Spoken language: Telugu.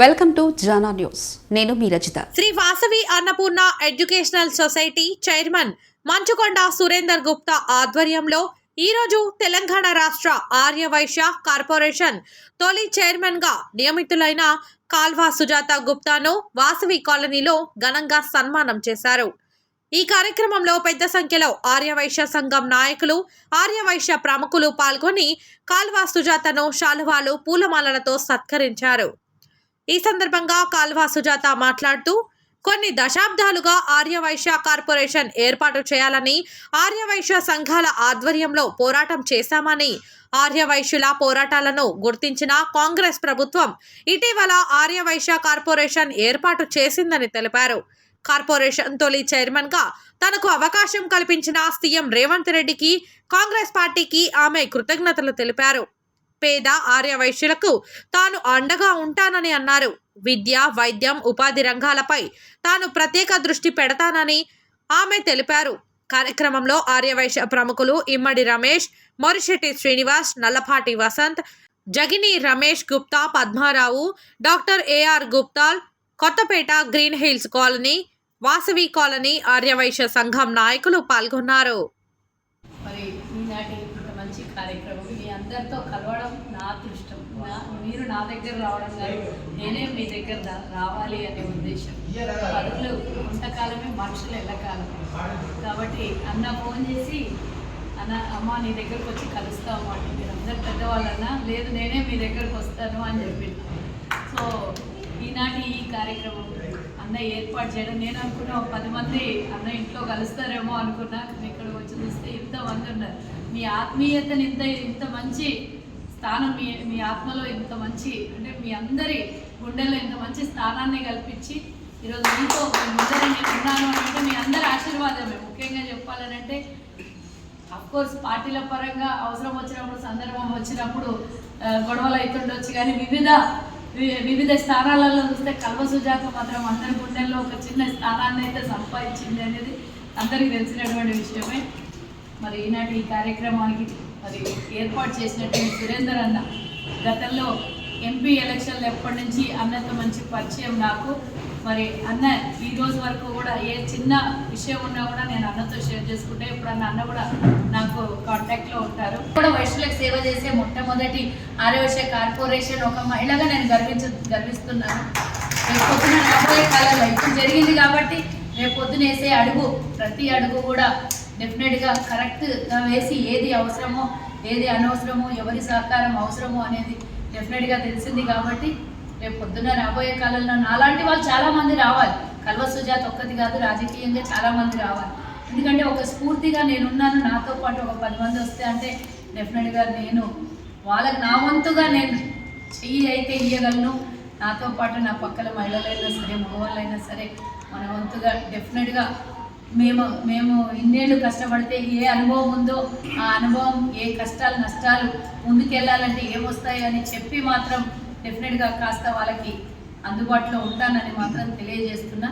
వెల్కమ్ టు జానా న్యూస్. నేను మీ Rachita. Shri Vasavi Annapurna educational society chairman Manchukonda Surender Gupta ఆధ్వర్యంలో ఈరోజు తెలంగాణ రాష్ట్ర ఆర్యవైశ్య కార్పొరేషన్ తొలి చైర్మన్గా నియమితులైన కాల్వా సుజాత గుప్తాను వాసవి కాలనీలో ఘనంగా సన్మానం చేశారు. ఈ కార్యక్రమంలో పెద్ద సంఖ్యలో ఆర్యవైశ్య సంఘం నాయకులు ఆర్యవైశ్య ప్రముఖులు పాల్గొని కాల్వా సుజాతను శాలువాలు పూలమాలలతో సత్కరించారు. ఈ సందర్భంగా కాల్వా సుజాత మాట్లాడుతూ కొన్ని దశాబ్దాలుగా ఆర్యవైశ్య కార్పొరేషన్ ఏర్పాటు చేయాలని ఆర్యవైశ్య సంఘాల ఆధ్వర్యంలో పోరాటం చేశామని ఆర్యవైశ్యుల పోరాటాలను గుర్తించిన కాంగ్రెస్ ప్రభుత్వం ఇటీవల ఆర్యవైశ్య కార్పొరేషన్ ఏర్పాటు చేసిందని తెలిపారు. కార్పొరేషన్ తొలి చైర్మన్గా తనకు అవకాశం కల్పించిన సీఎం రేవంత్ రెడ్డికి కాంగ్రెస్ పార్టీకి ఆమె కృతజ్ఞతలు తెలిపారు. పేద ఆర్య వైశ్యులకు తాను అండగా ఉంటానని అన్నారు. విద్య వైద్యం ఉపాధి రంగాలపై తాను ప్రత్యేక దృష్టి పెడతానని ఆమె తెలిపారు. కార్యక్రమంలో ఆర్యవైశ్య ప్రముఖులు Immadi Ramesh Morishetti Srinivas Nallapati Vasanth Jagini Ramesh Gupta Padmarao doctor AR గుప్తాల్ Kothapeta green hills colony Vasavi colony Aryavysya సంఘం నాయకులు పాల్గొన్నారు మరి ఈనాటి ఇంత మంచి కార్యక్రమం మీ అందరితో కలవడం నా అదృష్టం నా మీరు నా దగ్గర రావడం కానీ నేనే మీ దగ్గర రావాలి అనే ఉద్దేశం. పదులు కొంతకాలమే మనుషులు ఎల్లకాలం. కాబట్టి అన్న ఫోన్ చేసి అన్న అమ్మ నీ దగ్గరకు వచ్చి కలుస్తాము అంటే మీరు అందరు పెద్దవాళ్ళన్నా లేదు నేనే మీ దగ్గరకు వస్తాను అని చెప్పింది సో ఈనాటి ఈ కార్యక్రమం అన్న ఏర్పాటు చేయడం నేను అనుకున్నా పది మంది అన్న ఇంట్లో కలుస్తారేమో అనుకున్నా. ఇక్కడ వచ్చి చూస్తే ఇంతమంది ఉన్నారు. మీ ఆత్మీయతని ఇంత ఇంత మంచి స్థానం మీ మీ ఆత్మలో ఇంత మంచి అంటే మీ అందరి గుండెల్లో ఇంత మంచి స్థానాన్ని కల్పించి ఈరోజు మీతో ముందర నేను ఉన్నాను అంటే మీ అందరి ఆశీర్వాదమే. ముఖ్యంగా చెప్పాలనంటే కోర్స్ పార్టీల పరంగా అవసరం వచ్చినప్పుడు సందర్భం వచ్చినప్పుడు గొడవలు అవుతుండొచ్చు కానీ వివిధ వి- వివిధ స్థానాలలో చూస్తే కల్వ సుజాత మాత్రం అందరి గుండెల్లో ఒక చిన్న స్థానాన్ని అయితే సంపాదించింది అనేది అందరికీ తెలిసినటువంటి విషయమే. మరి ఈనాటి ఈ కార్యక్రమానికి మరి ఏర్పాటు చేసినటువంటి సురేందర్ అన్న. గతంలో ఎంపీ ఎలక్షన్లు ఎప్పటి నుంచి అన్నతో మంచి పరిచయం నాకు. మరి అన్న ఈ రోజు వరకు కూడా ఏ చిన్న విషయం ఉన్నా కూడా నేను అన్నతో షేర్ చేసుకుంటే ఎప్పుడన్నా అన్న కూడా నాకు కాంటాక్ట్లో ఉంటారు. కూడా వైశ్యులకు సేవ చేసే మొట్టమొదటి ఆరోగ్య కార్పొరేషన్ ఒక మహిళగా నేను గర్వించ గర్విస్తున్నాను. రేపు పొద్దున రాబోయే కాలంలో. ఇప్పుడు జరిగింది కాబట్టి రేపు పొద్దున వేసే అడుగు ప్రతి అడుగు కూడా డెఫినెట్గా కరెక్ట్గా వేసి ఏది అవసరమో ఏది అనవసరమో ఎవరి సహకారం అవసరమో అనేది డెఫినెట్గా తెలిసింది కాబట్టి రేపు పొద్దున్న రాబోయే కాలంలో నాలాంటి వాళ్ళు చాలామంది రావాలి. కల్వ సుజాత్ ఒక్కటి కాదు రాజకీయంగా చాలామంది రావాలి. ఎందుకంటే ఒక స్ఫూర్తిగా నేనున్నాను నాతో పాటు ఒక పది మంది వస్తే అంటే డెఫినెట్గా నేను వాళ్ళకి నా వంతుగా నేను చెయ్యి అయితే ఇయ్యగలను. నాతో పాటు నా పక్కల మహిళలైనా సరే మగవాళ్ళైనా సరే మన వంతుగా డెఫినెట్గా మేము మేము ఇన్నేళ్ళు కష్టపడితే ఏ అనుభవం ఉందో ఆ అనుభవం ఏ కష్టాలు నష్టాలు ముందుకెళ్ళాలంటే ఏమొస్తాయి అని చెప్పి మాత్రం డెఫినెట్గా కాస్త వాళ్ళకి అందుబాటులో ఉంటానని మాత్రం తెలియజేస్తున్నా.